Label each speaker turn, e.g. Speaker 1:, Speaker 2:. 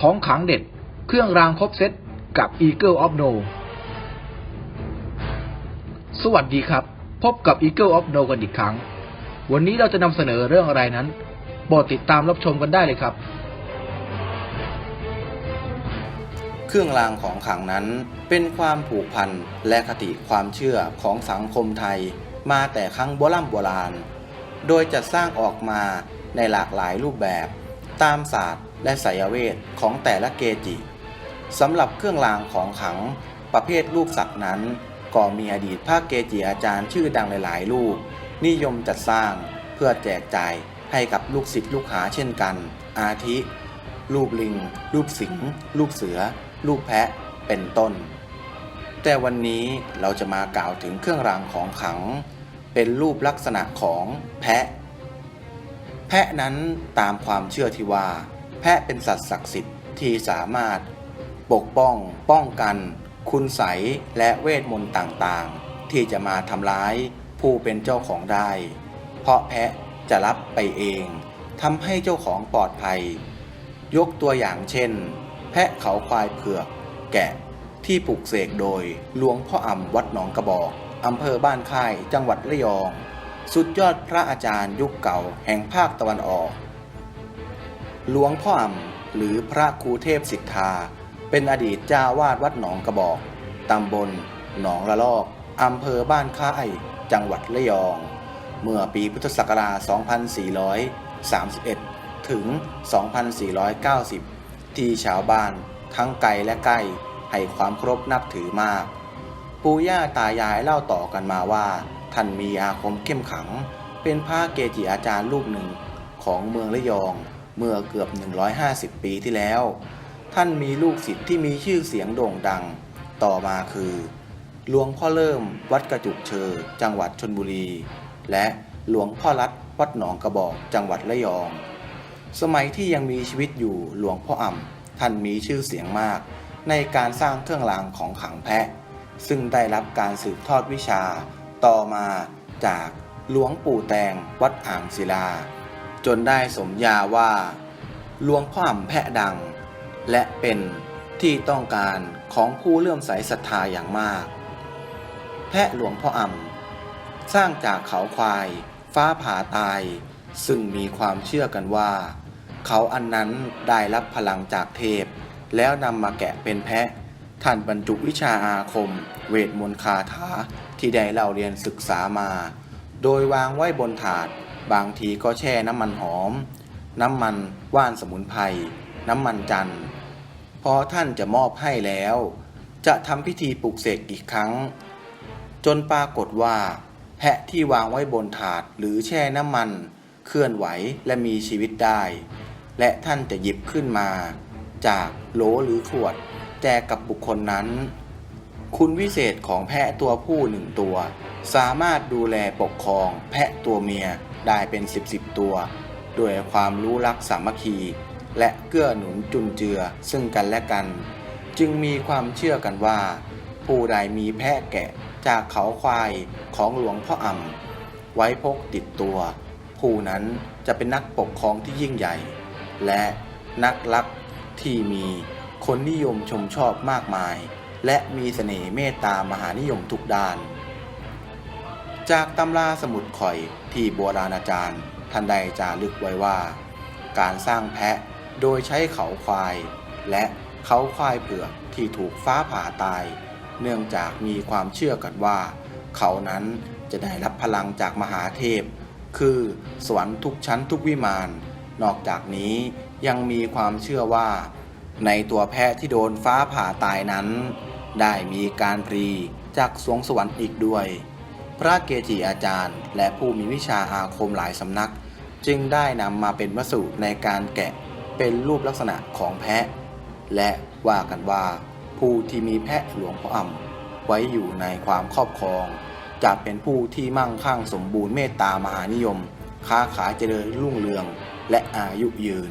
Speaker 1: ของขังเด็ด เครื่องรางครบเซตกับ Eagle of No สวัสดีครับ พบกับ Eagle of No กันอีกครั้ง วันนี้เราจะนำเสนอเรื่องอะไรนั้นโปรดติดตามรับชมกันได้เลยครับ
Speaker 2: เครื่องรางของขังนั้นเป็นความผูกพันและคติความเชื่อของสังคมไทย มาแต่ครั้งโบราณโบราณ โดยจัดสร้างออกมาในหลากหลายรูปแบบ ตามศาสตร์ และไสยเวทของแต่ละเกจิสำหรับเครื่องรางของขลังประเภทรูปสัตว์นั้น ก็มีอดีตพระเกจิอาจารย์ชื่อดังหลายๆรูป นิยมจัดสร้างเพื่อแจกจ่ายให้กับลูกศิษย์ลูกหาเช่นกัน อาทิ รูปลิง รูปสิงห์รูปเสือ รูปแพะเป็นต้น แต่วันนี้เราจะมากล่าวถึงเครื่องรางของขลัง เป็นรูปลักษณะของแพะ แพะนั้นตามความเชื่อที่ว่า แพะเป็นสัตว์ศักดิ์สิทธิ์ที่สามารถ ปกป้อง ป้องกัน คุณใสยและเวทมนต์ต่างๆ ที่จะมาทำร้ายผู้เป็นเจ้าของได้ เพราะแพะจะรับไปเองทำให้เจ้าของปลอดภัย ยกตัวอย่างเช่น แพะเขาควายเผือก แกะที่ปลูกเสกโดยหลวงพ่ออ่ำวัดหนองกระบอกอำเภอบ้านค่ายจังหวัดระยอง สุดยอดพระอาจารย์ยุคเก่าแห่งภาคตะวันออก หลวงพ่ออ่ำหรือพระครูเทพสิทธา เป็นอดีตเจ้าวาดวัดหนองกระบอก ตำบล หนองละลอก อำเภอบ้านค่าย จังหวัดระยอง เมื่อปีพุทธศักราช 2431 ถึง 2490 ที่ชาวบ้านทั้งไกลและใกล้ให้ความเคารพนับถือมาก ปู่ย่าตายายเล่าต่อกันมาว่า ท่านมีอาคมเข้มขัง เป็นพระเกจิอาจารย์รูปหนึ่งของเมืองระยอง เมื่อเกือบ 150 ปีที่แล้ว ท่านมีลูกศิษย์ที่มีชื่อเสียงโด่งดัง ต่อมาคือหลวงพ่อเริ่มวัดกระจุกเชอจังหวัดชนบุรี และหลวงพ่อรัดวัดหนองกระบอกจังหวัดระยอง สมัยที่ยังมีชีวิตอยู่หลวงพ่ออ่ำท่านมีชื่อเสียงมาก ในการสร้างเครื่องรางของขังแพะ ซึ่งได้รับการสืบทอดวิชา ต่อมาจากหลวงปู่แตงวัดอ่างศิลา จนได้สมญาว่าหลวงพ่ออ่ำแพะดัง และเป็นที่ต้องการของผู้เลื่อมใสศรัทธาอย่างมาก แพะหลวงพ่ออ่ำสร้างจากเขาควาย ฟ้าผ่าตาย ซึ่งมีความเชื่อกันว่า เขาอันนั้นได้รับพลังจากเทพ แล้วนำมาแกะเป็นแพะ ท่านบรรจุวิชาอาคม เวทมนต์คาถาที่ได้เล่าเรียนศึกษามา โดยวางไว้บนถาด บางทีก็แช่น้ำมันหอม น้ำมันว่านสมุนไพรน้ำมันจันทร์พอท่านจะมอบให้แล้ว จะทำพิธีปลุกเสกอีกครั้ง จนปรากฏว่า แพะที่วางไว้บนถาดหรือแช่น้ำมัน เคลื่อนไหวและมีชีวิตได้ และท่านจะหยิบขึ้นมา จากโหลหรือขวด แจกกับบุคคลนั้น คุณวิเศษของแพะตัวผู้หนึ่งตัว สามารถดูแลปกครองแพะตัวเมียได้เป็นสิบสิบตัวด้วยความรู้รักสามัคคี และเกื้อหนุนจุนเจือซึ่งกันและกัน จึงมีความเชื่อกันว่า ผู้ใดมีแพะแกะจากเขาควายของหลวงพ่ออ่ำไว้พกติดตัว ผู้นั้นจะเป็นนักปกครองที่ยิ่งใหญ่ และนักรักที่มีคนนิยมชมชอบมากมาย และมีเสน่ห์เมตตามหานิยมทุกด้าน จากตำราสมุดข่อยที่โบราณอาจารย์ท่านใดจารึกไว้ว่า การสร้างแพะโดยใช้เขาควาย และเขาควายเผือกที่ถูกฟ้าผ่าตาย เนื่องจากมีความเชื่อกันว่า เขานั้นจะได้รับพลังจากมหาเทพ คือสวรรค์ทุกชั้นทุกวิมาน นอกจากนี้ยังมีความเชื่อว่า ในตัวแพะที่โดนฟ้าผ่าตายนั้น ได้มีการปรีจากสวงสวรรค์อีกด้วย พระเกจิอาจารย์ และผู้มีวิชาอาคมหลายสำนัก จึงได้นำมาเป็นวัสดุในการแกะเป็นรูปลักษณะของแพะ และว่ากันว่า ผู้ที่มีแพะหลวงพ่ออ่ำไว้อยู่ในความครอบครอง จะเป็นผู้ที่มั่งคั่งสมบูรณ์เมตตามหานิยม ค้าขายเจริญรุ่งเรืองและอายุยืน